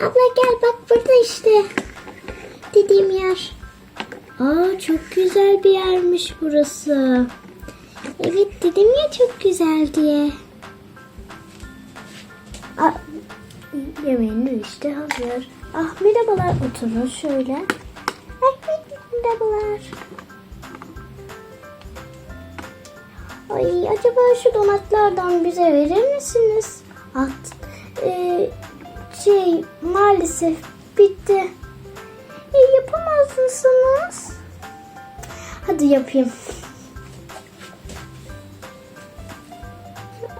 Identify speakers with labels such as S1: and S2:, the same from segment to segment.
S1: Abla gel bak burada işte. Dediğim yer. Aa çok güzel bir yermiş burası. Evet dedim ya çok güzel diye. Aa, yemeğinin işte hazır. Ah merhabalar oturun şöyle. Ay merhabalar. Ay acaba şu donatlardan bize verir misiniz? At. Ee, şey maalesef bitti. E, yapamaz mısınız? Hadi yapayım.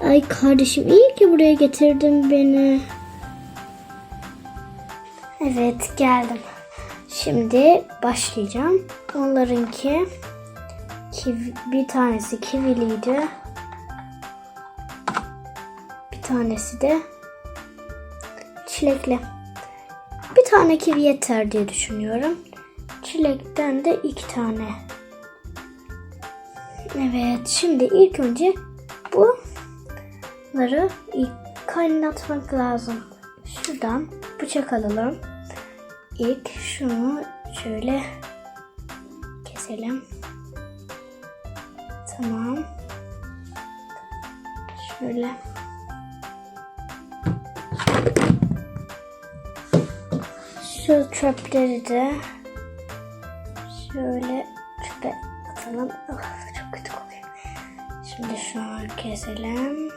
S1: Ay kardeşim iyi ki buraya getirdin beni. Evet geldim. Şimdi başlayacağım. Onlarınki kivi, bir tanesi kiviliydi. Bir tanesi de çilekli. Bir tane kivi yeter diye düşünüyorum. Çilekten de iki tane. Evet şimdi ilk önce bunları kaynatmak lazım. Şuradan bıçak alalım. İlk şunu şöyle keselim. Tamam. Şöyle. Şu çöpleri de şöyle çöpe atalım. Ah, çok kötü kokuyor. Şimdi şunu keselim.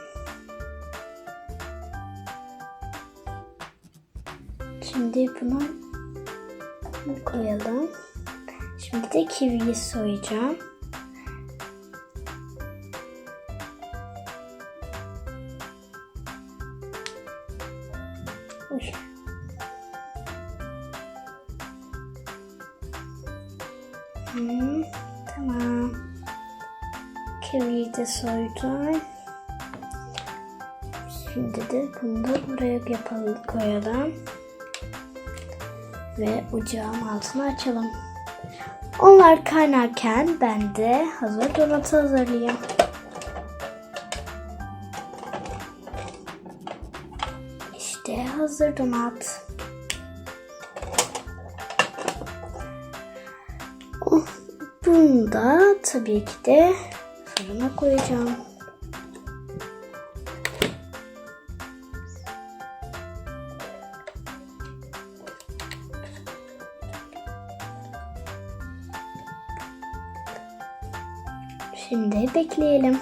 S1: Şimdi bunu koyalım. Şimdi de kiviyi soyacağım. Uy. Kiviyi de soydum. Şimdi de bunu da buraya yapalım, koyalım. Ve ocağın altını açalım. Onlar kaynarken ben de hazır donatı hazırlayayım. İşte hazır donat. Oh, Bunu da tabii ki de fırına koyacağım. Şimdi bekleyelim.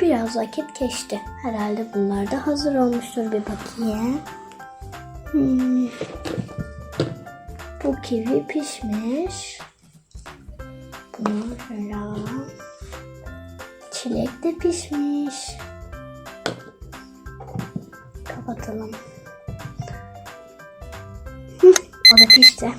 S1: Biraz vakit geçti. Herhalde bunlar da hazır olmuştur bir bakayım. Hmm. Bu kivi pişmiş. Bunu şöyle alalım. Çilek de pişmiş. Kapatalım. O da pişti.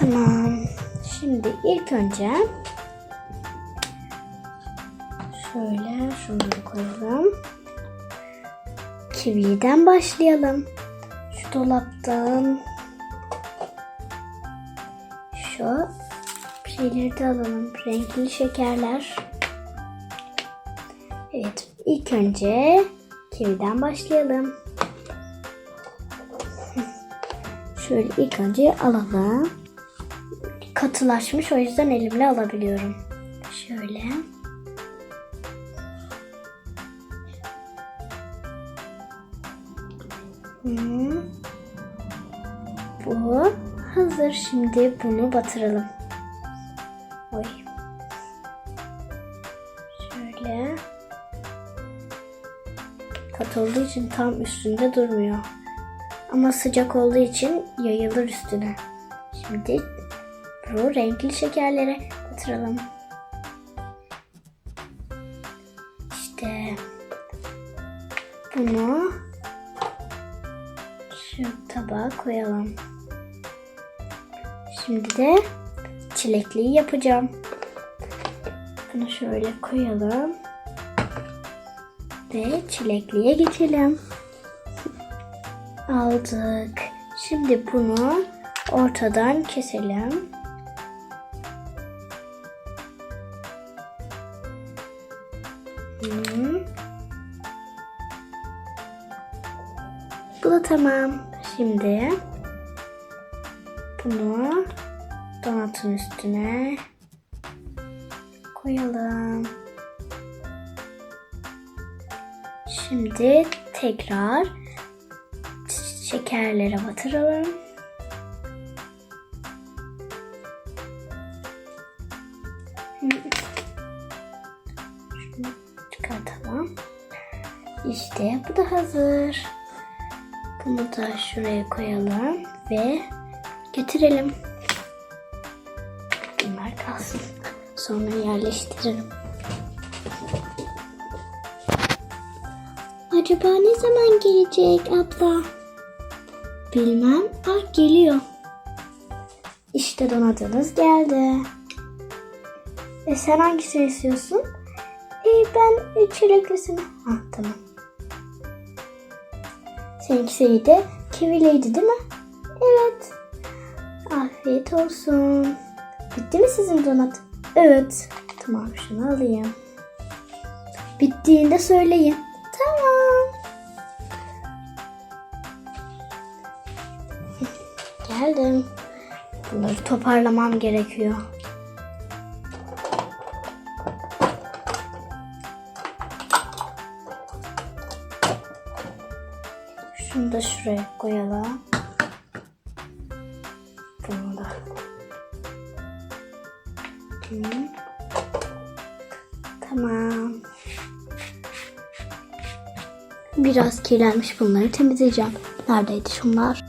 S1: Tamam. Şimdi ilk önce şunları koyalım. Kividen başlayalım. Şu dolaptan şu şeyleri de alalım. Renkli şekerler. Evet, ilk önce kividen başlayalım. Şöyle ilk önce alalım. Katılaşmış o yüzden elimle alabiliyorum. Şöyle. Bu hazır. Şimdi bunu batıralım. Oy. Şöyle. Kat olduğu için tam üstünde durmuyor. Ama sıcak olduğu için yayılır üstüne. Şimdi bu renkli şekerlere batıralım. İşte bunu tabağa koyalım. Şimdi de çilekliyi yapacağım. Bunu şöyle koyalım. Ve çilekliye geçelim. Aldık. Şimdi bunu ortadan keselim. Hı. Bu da tamam. Şimdi bunu donatın üstüne koyalım. Şimdi tekrar şekerlere batıralım. Şunu çıkartalım. İşte bu da hazır. Bunu da şuraya koyalım ve götürelim. Bunlar kalsın. Sonra yerleştiririm. Acaba ne zaman gelecek abla? Bilmem. Ah geliyor. İşte donatınız geldi. E sen hangisini istiyorsun? E ben çileklisini. Ha tamam. Seninkisi de kiviliydi değil mi? Evet. Afiyet olsun. Bitti mi sizin donat? Evet. Tamam şunu alayım. Bittiğinde söyleyin. Tamam. Geldim. Bunları toparlamam gerekiyor. Şunu da şuraya koyalım. Bunu da. Tamam. Biraz kirlenmiş bunları temizleyeceğim. Neredeydi şunlar?